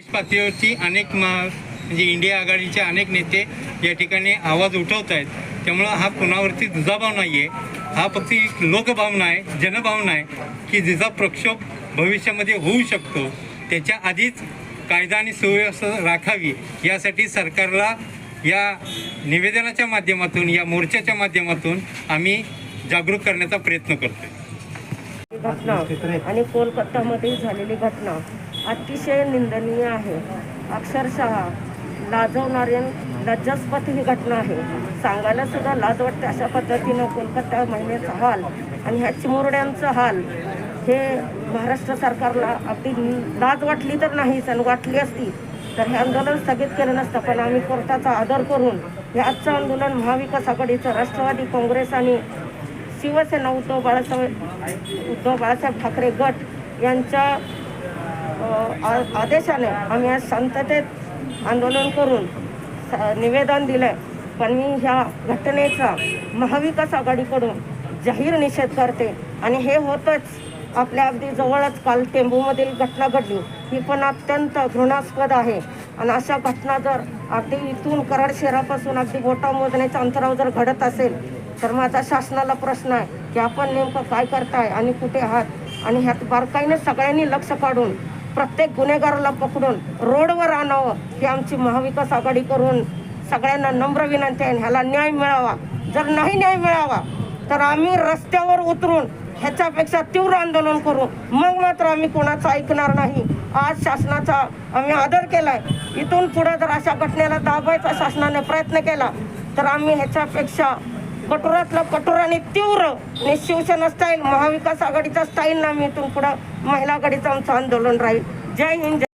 पातळीवरती अनेक मा म्हणजे इंडिया आघाडीचे अनेक नेते या ठिकाणी आवाज उठवत आहेत. त्यामुळं हा कुणावरती दुजाभाव नाही आहे हा फक्त एक लोकभावना आहे जनभावना आहे की जिचा प्रक्षोभ भविष्यामध्ये होऊ शकतो. त्याच्या आधीच कायदा आणि सुव्यवस्था राखावी यासाठी सरकारला या निवेदनाच्या माध्यमातून या मोर्चाच्या माध्यमातून आम्ही जागरूक करण्याचा प्रयत्न करतो घटना आणि कोलकातामध्ये झालेली घटना अतिशय निंदनीय आहे. अक्षरशः लाजवणारी लज्जास्पद ही घटना आहे. सांगायला सुद्धा लाज वाटते अशा पद्धतीनं कोलकाता महिलेचा हाल आणि ह्या चिमुरड्यांचा हाल हे महाराष्ट्र सरकारला अगदी लाज वाटली तर नाहीच आणि वाटली असती तर हे आंदोलन स्थगित केलं नसतं. पण आम्ही कोर्टाचा आदर करून हे आजचं आंदोलन महाविकास आघाडीचं राष्ट्रवादी काँग्रेस आणि शिवसेना उद्धव बाळासाहेब उद्धव बाळासाहेब ठाकरे गट यांच्या आदेशाने आम्ही आज शांततेत आंदोलन करून स- निवेदन दिलं. पण मी ह्या घटनेचा महाविकास आघाडीकडून जाहीर निषेध करते. आणि हे होतच. आपल्या अगदी जवळच काल टेंबूमधील घटना घडली. ही पण अत्यंत घृणास्पद आहे. आणि अशा घटना जर अगदी इथून कराड शहरापासून अगदी बोटा मोजण्याच्या अंतरावर जर घडत असेल तर माझा शासनाला प्रश्न आहे की आपण नेमकं काय करताय आणि कुठे आहात? आणि ह्यात बारकाईने सगळ्यांनी लक्ष काढून प्रत्येक गुन्हेगाराला पकडून रोडवर आणावं ही आमची महाविकास आघाडी करून सगळ्यांना नम्र विनंती आहे आणि ह्याला न्याय मिळावा. जर नाही न्याय मिळावा तर आम्ही रस्त्यावर उतरून ह्याच्यापेक्षा तीव्र आंदोलन करू. मग मात्र आम्ही कोणाचं ऐकणार नाही. आज शासनाचा आम्ही आदर केला आहे इथून पुढे जर अशा घटनेला दाबायचा शासनाने प्रयत्न केला तर आम्ही ह्याच्यापेक्षा कठोरातलं कठोर आणि तीव्र आणि शिवसेना स्टाईल महाविकास आघाडीचा स्टाईल आम्ही इथून पुढं महिला आघाडीचं आमचं आंदोलन राहील. जय हिंद